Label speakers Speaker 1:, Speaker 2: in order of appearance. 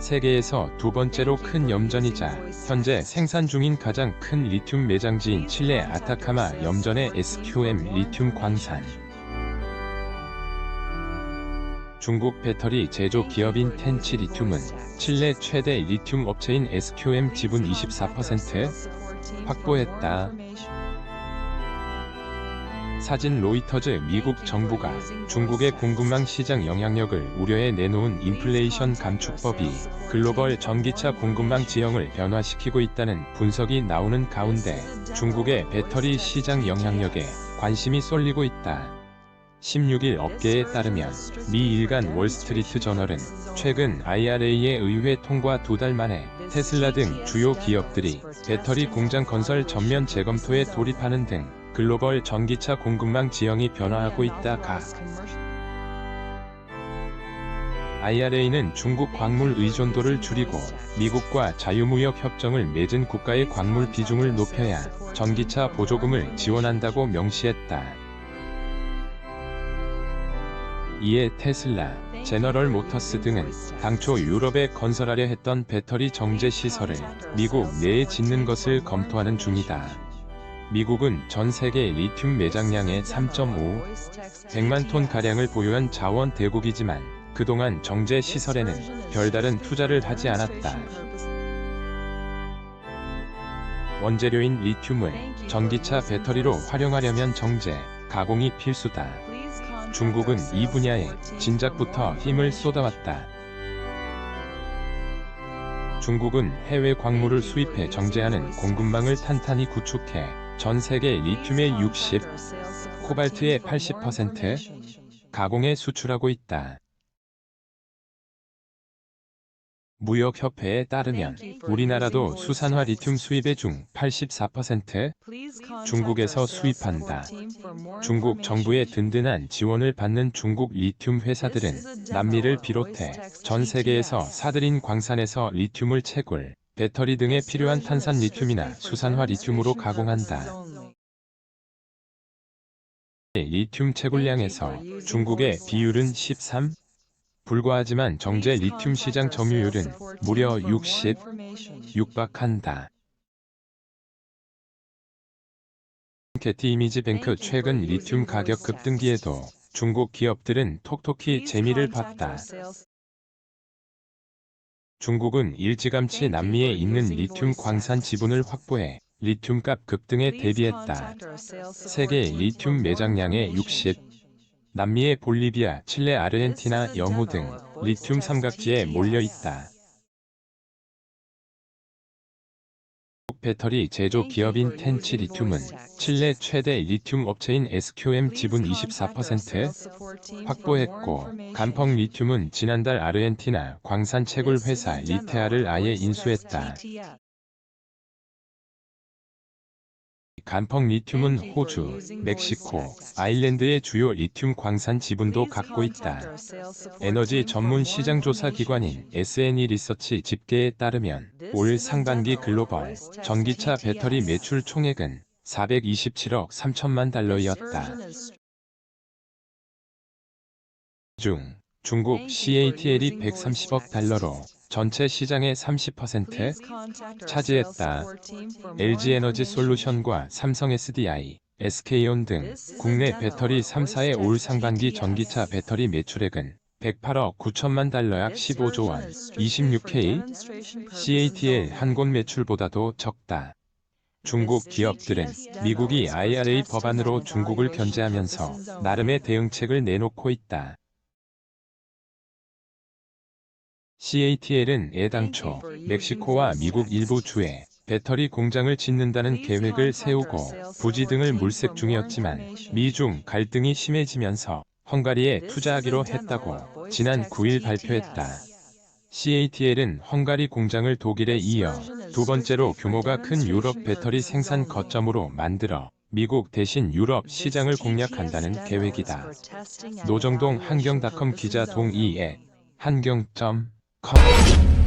Speaker 1: 세계에서 두 번째로 큰 염전이자 현재 생산 중인 가장 큰 리튬 매장지인 칠레 아타카마 염전의 SQM 리튬 광산. 중국 배터리 제조 기업인 텐치 리튬은 칠레 최대 리튬 업체인 SQM 지분 24% 확보했다. 사진 로이터즈 미국 정부가 중국의 공급망 시장 영향력을 우려해 내놓은 인플레이션 감축법이 글로벌 전기차 공급망 지형을 변화시키고 있다는 분석이 나오는 가운데 중국의 배터리 시장 영향력에 관심이 쏠리고 있다. 16일 업계에 따르면 미 일간 월스트리트 저널은 최근 IRA의 의회 통과 두 달 만에 테슬라 등 주요 기업들이 배터리 공장 건설 전면 재검토에 돌입하는 등 글로벌 전기차 공급망 지형이 변화하고 있다. 가 IRA는 중국 광물 의존도를 줄이고 미국과 자유무역 협정을 맺은 국가의 광물 비중을 높여야 전기차 보조금을 지원한다고 명시했다. 이에 테슬라, 제너럴 모터스 등은 당초 유럽에 건설하려 했던 배터리 정제 시설을 미국 내에 짓는 것을 검토하는 중이다. 미국은 전 세계 리튬 매장량의 3.5, 100만 톤 가량을 보유한 자원 대국이지만 그동안 정제 시설에는 별다른 투자를 하지 않았다. 원재료인 리튬을 전기차 배터리로 활용하려면 정제, 가공이 필수다. 중국은 이 분야에 진작부터 힘을 쏟아왔다. 중국은 해외 광물을 수입해 정제하는 공급망을 탄탄히 구축해 전 세계 리튬의 60, 코발트의 80%, 가공에 수출하고 있다. 무역협회에 따르면 우리나라도 수산화 리튬 수입의 중 84% 중국에서 수입한다. 중국 정부의 든든한 지원을 받는 중국 리튬 회사들은 남미를 비롯해 전 세계에서 사들인 광산에서 리튬을 채굴, 배터리 등에 필요한 탄산 리튬이나 수산화 리튬으로 가공한다. 리튬 채굴량에서 중국의 비율은 13, 불과하지만 정제 리튬 시장 점유율은 무려 60, 육박한다. 게티 이미지 뱅크 최근 리튬 가격 급등기에도 중국 기업들은 톡톡히 재미를 봤다. 중국은 일찌감치 남미에 있는 리튬 광산 지분을 확보해 리튬 값 급등에 대비했다. 세계 리튬 매장량의 60, 남미의 볼리비아, 칠레, 아르헨티나, 영호 등 리튬 삼각지에 몰려 있다. 배터리 제조 기업인 텐치 리튬은 칠레 최대 리튬 업체인 SQM 지분 24% 확보했고 간펑 리튬은 지난달 아르헨티나 광산 채굴 회사 리테아를 아예 인수했다. 간펑 리튬은 호주, 멕시코, 아일랜드의 주요 리튬 광산 지분도 갖고 있다. 에너지 전문 시장 조사 기관인 SNE 리서치 집계에 따르면 올 상반기 글로벌 전기차 배터리 매출 총액은 427억 3천만 달러였다. 중 중국 CATL이 130억 달러로 전체 시장의 30% 차지했다. LG에너지 솔루션과 삼성 SDI, SK온 등 국내 배터리 3사의 올 상반기 전기차 배터리 매출액은 108억 9천만 달러 약 15조 원, 26K, CATL 한 곳 매출보다도 적다. 중국 기업들은 미국이 IRA 법안으로 중국을 견제하면서 나름의 대응책을 내놓고 있다. CATL은 애당초 멕시코와 미국 일부 주에 배터리 공장을 짓는다는 계획을 세우고 부지 등을 물색 중이었지만 미중 갈등이 심해지면서 헝가리에 투자하기로 했다고 지난 9일 발표했다. CATL은 헝가리 공장을 독일에 이어 두 번째로 규모가 큰 유럽 배터리 생산 거점으로 만들어 미국 대신 유럽 시장을 공략한다는 계획이다. 노정동 한경닷컴 기자 동의에 한경.com 康